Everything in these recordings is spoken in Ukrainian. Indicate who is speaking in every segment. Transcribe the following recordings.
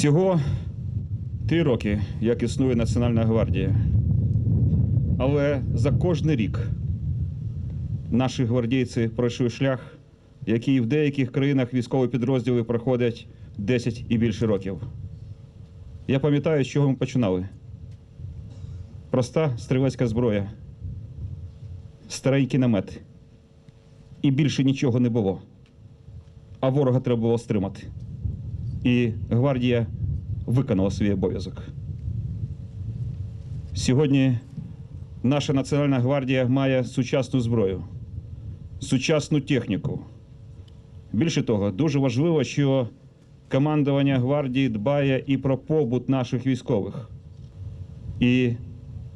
Speaker 1: Всього три роки, як існує Національна гвардія. Але за кожний рік наші гвардійці пройшли шлях, який в деяких країнах військові підрозділи проходять 10 і більше років. Я пам'ятаю, з чого ми починали. Проста стрілецька зброя, старенький намет. І більше нічого не було. А ворога треба було стримати. І гвардія виконала свій обов'язок. Сьогодні наша Національна гвардія має сучасну зброю, сучасну техніку. Більше того, дуже важливо, що командування гвардії дбає і про побут наших військових. І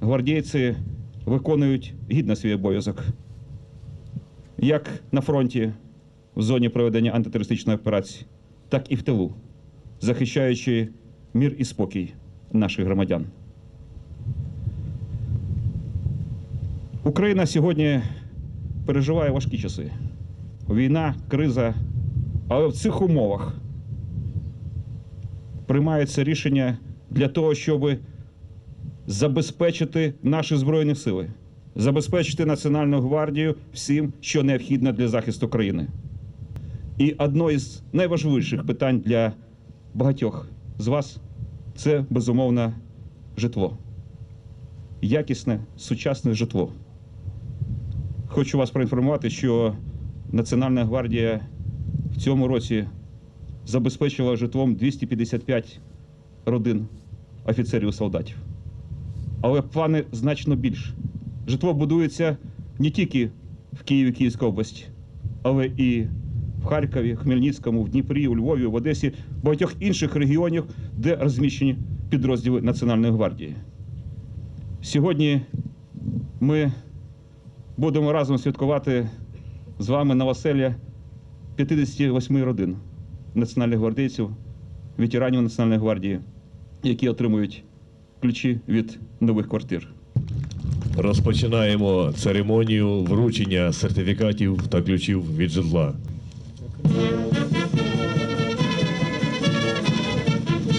Speaker 1: гвардійці виконують гідно свій обов'язок. Як на фронті в зоні проведення антитерористичної операції, так і в тилу, захищаючи мір і спокій наших громадян. Україна сьогодні переживає важкі часи. Війна, криза. Але в цих умовах приймаються рішення для того, щоб забезпечити наші збройні сили, забезпечити Національну гвардію всім, що необхідно для захисту країни. І одне із найважливіших питань для багатьох з вас це безумовно житло. Якісне сучасне житло. Хочу вас проінформувати, що Національна гвардія в цьому році забезпечила житлом 255 родин офіцерів і солдатів. Але плани значно більше. Житло будується не тільки в Києві, Київській області, але і в Харкові, Хмельницькому, в Дніпрі, у Львові, в Одесі, багатьох інших регіонів, де розміщені підрозділи Національної гвардії. Сьогодні ми будемо разом святкувати з вами новоселя 58 родин національних гвардійців, ветеранів Національної гвардії, які отримують ключі від нових квартир.
Speaker 2: Розпочинаємо церемонію вручення сертифікатів та ключів від житла.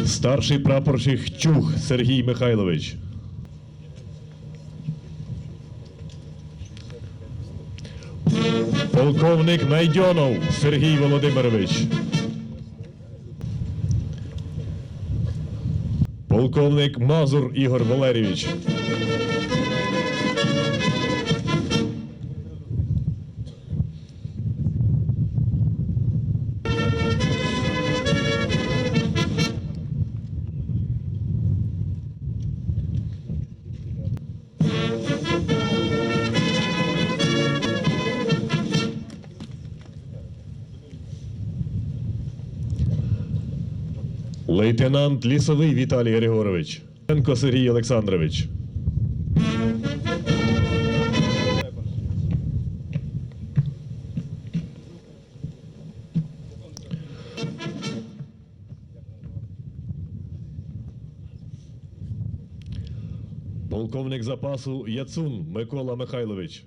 Speaker 2: Старший прапорщик Чух Сергій Михайлович. Полковник Найдьонов Сергій Володимирович. Полковник Мазур Ігор Валерійович. Лейтенант Лісовий Віталій Григорович. Пенко Сергій Олександрович. Полковник запасу Яцун Микола Михайлович.